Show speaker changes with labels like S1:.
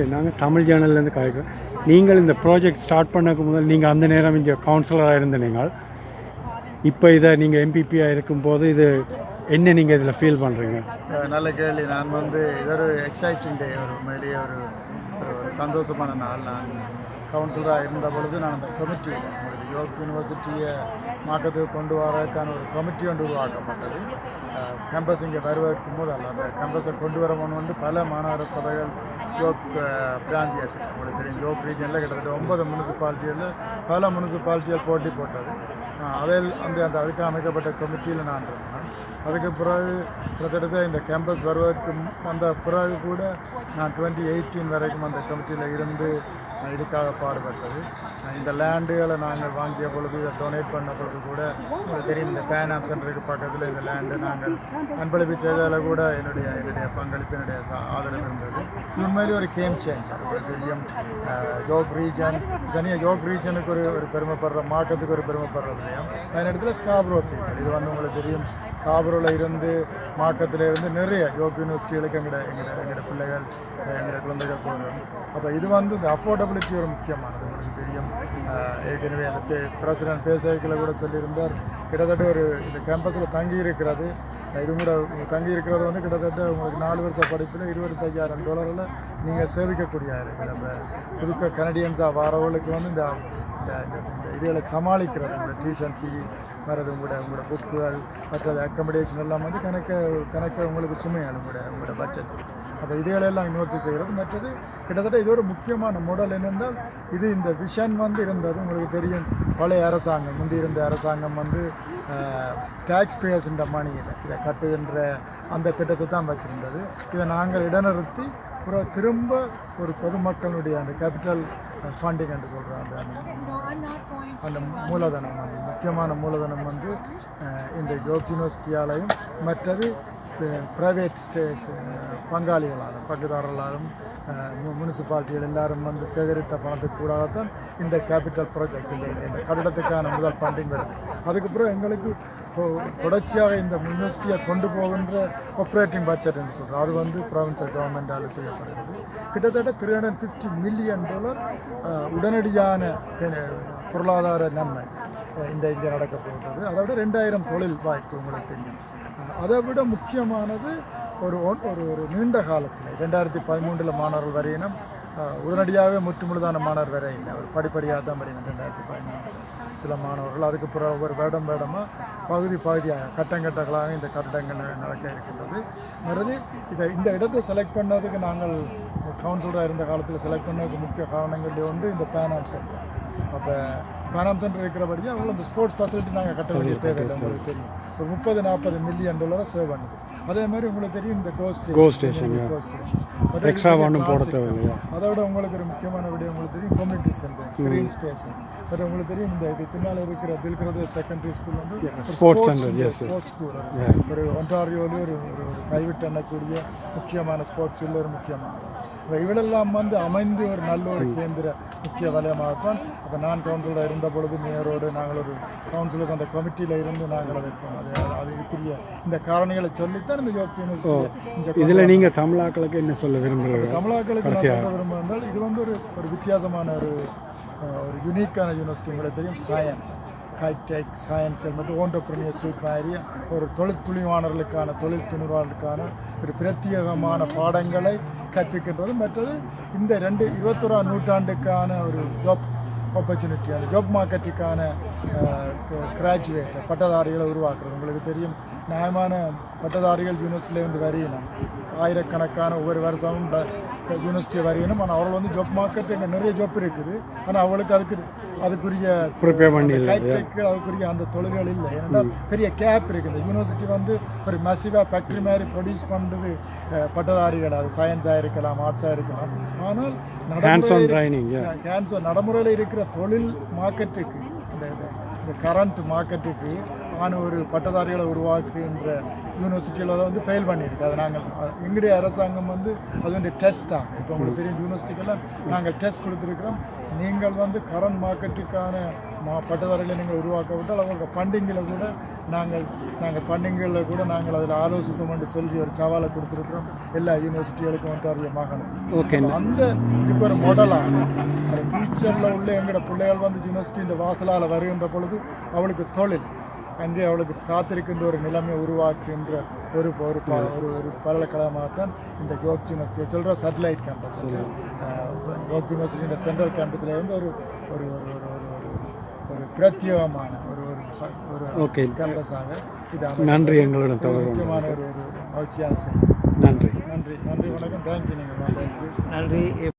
S1: Okay நாங்கள் தமிழ் சேனல்லேருந்து காய்க்கிறோம். நீங்கள் இந்த ப்ராஜெக்ட் ஸ்டார்ட் பண்ணக்கு முதல் நீங்கள் அந்த நேரம் இங்கே கவுன்சிலராக இருந்த நீங்கள் இப்போ இதை நீங்கள் எம்பிபியாக இருக்கும்போது இது என்ன நீங்கள் இதில் ஃபீல் பண்ணுறீங்க
S2: நல்ல கேள்வி. நான் வந்து இது ஒரு எக்ஸைட்டிங் டே ஒரு உண்மையிலேயே ஒரு ஒரு ஒரு சந்தோஷமான நாள். நான் கவுன்சிலராக இருந்த பொழுது நான் அந்த கமிட்டி உங்களுக்கு யோக் யூனிவர்சிட்டியை மாக்கத்துக்கு கொண்டு வரதுக்கான ஒரு கமிட்டி ஒன்று உருவாக்கப்பட்டது. கேம்பஸ் இங்கே வருவதற்கு முதல் அந்த கேம்பஸை கொண்டு வரணும்னு வந்து பல மாநகர சபைகள் யோக் பிராந்தியத்தில் நம்மளுக்கு தெரியும் யோக் ரீஜனில் கிட்டத்தட்ட ஒன்பது முனிசிபாலிட்டிகளில் பல முனிசிபாலிட்டிகள் போட்டி போட்டது. அதில் அந்த அந்த அதுக்கு அமைக்கப்பட்ட கமிட்டியில் நான் இருந்தேன். அதுக்கு பிறகு கிட்டத்தட்ட இந்த கேம்பஸ் வருவதற்கு வந்த பிறகு கூட நான் டுவெண்ட்டி எயிட்டீன் வரைக்கும் அந்த கமிட்டியில் இருந்து இதுக்காக பாடுபட்டது. இந்த லேண்டுகளை நாங்கள் வாங்கிய பொழுது இதை டொனேட் பண்ண பொழுது கூட உங்களுக்கு தெரியும் இந்த பேன் ஆப் சென்டருக்கு பக்கத்தில் இந்த லேண்டு நாங்கள் அன்பளிப்பு செய்ததில் கூட என்னுடைய என்னுடைய பங்களிப்பு என்னுடைய ஆதரவு இருந்தது. இது ஒரு கேம் சேஞ்சர் உங்களுக்கு தெரியும் ஜோக் ரீஜன் தனியாக ஜோக் ரீஜனுக்கு ஒரு ஒரு பெருமைப்படுற மார்க்கத்துக்கு ஒரு பெருமைப்படுற விஷயம். அதே இடத்துல ஸ்காப்ரோ பீப்புள் இது வந்து உங்களுக்கு தெரியும். காபரில் இருந்து மாக்கத்தில் இருந்து நிறைய யோக் யூனிவர்சிட்டிகளுக்கு எங்களோட எங்களோட எங்களோட பிள்ளைகள் அஹ், எங்களோட குழந்தைகள் போகிறோம் அப்போ இது வந்து இந்த அஃபோர்டபிலிட்டி ஒரு முக்கியமானது. உங்களுக்கு தெரியும். ஏற்கனவே அந்த பே பிரசிடென்ட் பேசைக்கில் கூட சொல்லியிருந்தார். கிட்டத்தட்ட ஒரு இந்த கேம்பஸில் தங்கி இருக்கிறது. இது கூட தங்கி இருக்கிறது வந்து கிட்டத்தட்ட உங்களுக்கு நாலு வருஷ படிப்பில் இருபத்தஞ்சாயிரம் டாலரில் நீங்கள் சேவிக்கக்கூடிய இருக்குது நம்ம புதுக்க கனடியன்ஸாக வரவங்களுக்கு வந்து இந்த இந்த இதுகளை சமாளிக்கிறது. உங்களோட டியூஷன் ஃபீ வர்றது உங்களோட உங்களோட புக்குகள் மற்றது அக்கமடேஷன் எல்லாம் வந்து கணக்க கணக்க உங்களுக்கு சுமையான உங்களோட உங்களோட பட்ஜெட் அப்போ இதுகளெல்லாம் நிவர்த்தி செய்கிறது. மற்றது கிட்டத்தட்ட இது ஒரு முக்கியமான மூடல் என்னென்றால் இது இந்த விஷன் வந்து இருந்தது. உங்களுக்கு தெரியும் பழைய அரசாங்கம் முந்தி இருந்த அரசாங்கம் வந்து டேக்ஸ் பேயர்ஸ்ன்ற மணியில் இதை கட்டுகின்ற அந்த திட்டத்தை தான் வச்சுருந்தது. இதை நாங்கள் இடநிறுத்தி அப்புறம் திரும்ப ஒரு பொதுமக்களுடைய அந்த கேபிட்டல் ஃபண்டிங் என்று சொல்கிறோம் அந்த மூலதனம் வந்து முக்கியமான மூலதனம் வந்து இந்த யோக் யூனிவர்சிட்டியாலையும் மற்றது ப்ரைவேட் ஸ்டேஷ் பங்காளிகளாலும் பங்குதாரர்களாலும் முனிசிபாலிட்டிகள் எல்லாரும் வந்து சேகரித்த பணத்துக்கு கூடாகத்தான் இந்த கேபிட்டல் ப்ராஜெக்ட் இல்லை இந்த கட்டிடத்துக்கான முதல் ஃபண்டிங் வருது. அதுக்கப்புறம் எங்களுக்கு தொடர்ச்சியாக இந்த யூனிவர்சிட்டியை கொண்டு போகின்ற ஆப்ரேட்டிங் பட்ஜெட் என்று சொல்கிறோம் அது வந்து ப்ராவின்சியல் கவர்மெண்டால் செய்யப்படுகிறது. கிட்டத்தட்ட three hundred fifty million dollar உடனடியான பொருளாதார நன்மை இந்த இங்கே நடக்க போகிறது அதை விட ரெண்டாயிரம் தொழில் வாய்ப்பு உங்களுக்கு தெரியும். அதை விட முக்கியமானது ஒரு ஒரு ஒரு நீண்ட காலத்தில் ரெண்டாயிரத்தி பதிமூன்றில் மாணவர்கள் வரையினம் உடனடியாகவே முற்றுமுழுதான மாணவர் வரை இல்லை. ஒரு படிப்படியாக தான் வரையினம் ரெண்டாயிரத்தி பதிமூன்றில். சில மாணவர்கள் அதுக்கு பிறகு ஒவ்வொரு வருடம் வேடமாக பகுதி பகுதியாக கட்டங்கட்டங்களாக இந்த கட்டடங்கள் நடக்க இருக்கின்றது. மறுபடி இதை இந்த இடத்தை செலக்ட் பண்ணதுக்கு நாங்கள் கவுன்சிலராக இருந்த காலத்தில் செலக்ட் பண்ணதுக்கு முக்கிய காரணங்கள் ஒன்று இந்த பேனாம் செல்வாங்க அப்போ பேனாம் சென்டர் இருக்கிறபடியே அவங்களும் இந்த ஸ்போர்ட்ஸ் ஃபெசிலிட்டி நாங்கள் கட்ட வேண்டிய தேவையில்லை உங்களுக்கு தெரியும். ஒரு முப்பது நாற்பது மில்லியன் டாலரை சேவ் பண்ணுது. அதே மாதிரி உங்களுக்கு தெரியும் இந்த கோஸ்ட். கோஸ்ட் ஸ்டேஷன்
S1: போட தேவையில்லையா?
S2: அதோட உங்களுக்கு ஒரு முக்கியமான விடயம் உங்களுக்கு தெரியும். Community centre screen space but உங்களுக்கு தெரியும் இந்த இது பின்னால் இருக்கிற தில்கிறது செகண்டரி ஸ்கூல் வந்து
S1: yes, yes.
S2: ஸ்போர்ட்ஸ் ஸ்கூல் ஒரு ஒன்றாரியோவில் ஒரு ஒரு கைவிட்டு எண்ணக்கூடிய முக்கியமான ஸ்போர்ட்ஸ் ஒரு முக்கியமான இவளெல்லாம் வந்து அமைந்து ஒரு நல்ல ஒரு கேந்திர முக்கிய வலயமாகத்தான் அப்போ நான் கவுன்சிலராக இருந்த பொழுது மேயரோடு நாங்கள் ஒரு கவுன்சிலர்ஸ் அந்த கமிட்டியில் இருந்து நாங்கள் அதை அது அது இதுக்குரிய இந்த காரணிகளை சொல்லித்தான் இந்த யோக் யூனிவர்சிட்டி
S1: இதில் நீங்கள் தமிழாக்களுக்கு என்ன சொல்ல விரும்புகிறீங்க
S2: தமிழாக்களுக்கு நான் சொல்ல விரும்புகிறேன் இது வந்து ஒரு ஒரு வித்தியாசமான ஒரு ஒரு யூனிக்கான யூனிவர்சிட்டி உங்களுக்கு தெரியும் சயின்ஸ் ஹைடெக் சயின்ஸ் மற்றும் ஓண்டர்பிரினியர்ஷிப் மாதிரி ஒரு தொழில் துணிவாளர்களுக்கான தொழில் துணிவாளர்களுக்கான ஒரு பிரத்யேகமான பாடங்களை கற்பிக்கின்றது. மற்றது இந்த ரெண்டு இருபத்தொராம் நூற்றாண்டுக்கான ஒரு ஜாப் ஆப்பர்ச்சுனிட்டி அந்த ஜாப் மார்க்கெட்டுக்கான கிராஜுவேட் பட்டதாரிகளை உருவாக்குறது. உங்களுக்கு தெரியும் நியாயமான பட்டதாரிகள் யூனிவர்சிட்டியிலேருந்து வரையணும் ஆயிரக்கணக்கான ஒவ்வொரு வருஷமும் யூனிவர்சிட்டி வரையணும் ஆனால் அவர்கள் வந்து ஜாப் மார்க்கெட் இங்கே நிறைய ஜாப் இருக்குது. ஆனால் அவளுக்கு அதுக்கு அதுக்குரிய
S1: ப்ரிப்பேர்
S2: ஹைடெக் அதுக்குரிய அந்த தொழில்கள் இல்லை. ஏன்னா பெரிய கேப் இருக்குது. இந்த யூனிவர்சிட்டி வந்து ஒரு மெசிவாக ஃபேக்ட்ரி மாதிரி ப்ரொடியூஸ் பண்ணுறது பட்டதாரிகள் அது சயின்ஸாக இருக்கலாம் ஆர்ட்ஸாக இருக்கலாம். ஆனால் நடைமுறையில் நடைமுறையில் இருக்கிற தொழில் மார்க்கெட்டுக்கு இந்த கரண்ட் மார்க்கெட்டுக்கு ஆன ஒரு பட்டதாரிகளை உருவாக்குகின்ற யூனிவர்சிட்டியில் அதை வந்து ஃபெயில் பண்ணியிருக்கு. அதை நாங்கள் எங்களுடைய அரசாங்கம் வந்து அது வந்து டெஸ்ட்டாக இப்போ உங்களுக்கு தெரியும் யூனிவர்சிட்டிக்கெல்லாம் நாங்கள் டெஸ்ட் கொடுத்துருக்கிறோம். நீங்கள் வந்து கரண்ட் மார்க்கெட்டுக்கான மா பட்டதாரிகளை நீங்கள் உருவாக்க விட்டால் அவங்களோட ஃபண்டிங்கில் கூட நாங்கள் நாங்கள் ஃபண்டிங்களில் கூட நாங்கள் அதில் ஆலோசிப்போம் என்று சொல்லி ஒரு சவாலை கொடுத்துருக்குறோம். எல்லா யூனிவர்சிட்டிகளுக்கும் ஒன்றாரிய மாகாணம்.
S1: ஓகே.
S2: அந்த இதுக்கு ஒரு மாடலாக ஒரு ஃபியூச்சரில் உள்ள எங்களோட பிள்ளைகள் வந்து யூனிவர்சிட்டியின் வாசலால் வருகின்ற பொழுது அவளுக்கு தொழில். அங்கே அவளுக்கு காத்திருக்கின்ற ஒரு நிலைமை உருவாக்குகின்ற ஒரு ஒரு ஒரு ஒரு பல்கலைக்கழகமாகத்தான் இந்த யோக் யூனிவர்சிட்டி சொல்கிற சேட்டலைட் கேம்பஸ் யோக் யூனிவர்சிட்டியின் சென்ட்ரல் கேம்பஸில் இருந்து ஒரு ஒரு ஒரு ஒரு ஒரு ஒரு ஒரு பிரத்யேகமான ஒரு ஒரு ஒரு கேம்பஸாக இது.
S1: நன்றி எங்களுடன்
S2: முக்கியமான ஒரு ஒரு மகிழ்ச்சியான செய்தி.
S1: நன்றி.
S2: நன்றி. நன்றி. வணக்கம். தேங்க்யூ நீங்கள்
S3: நன்றி.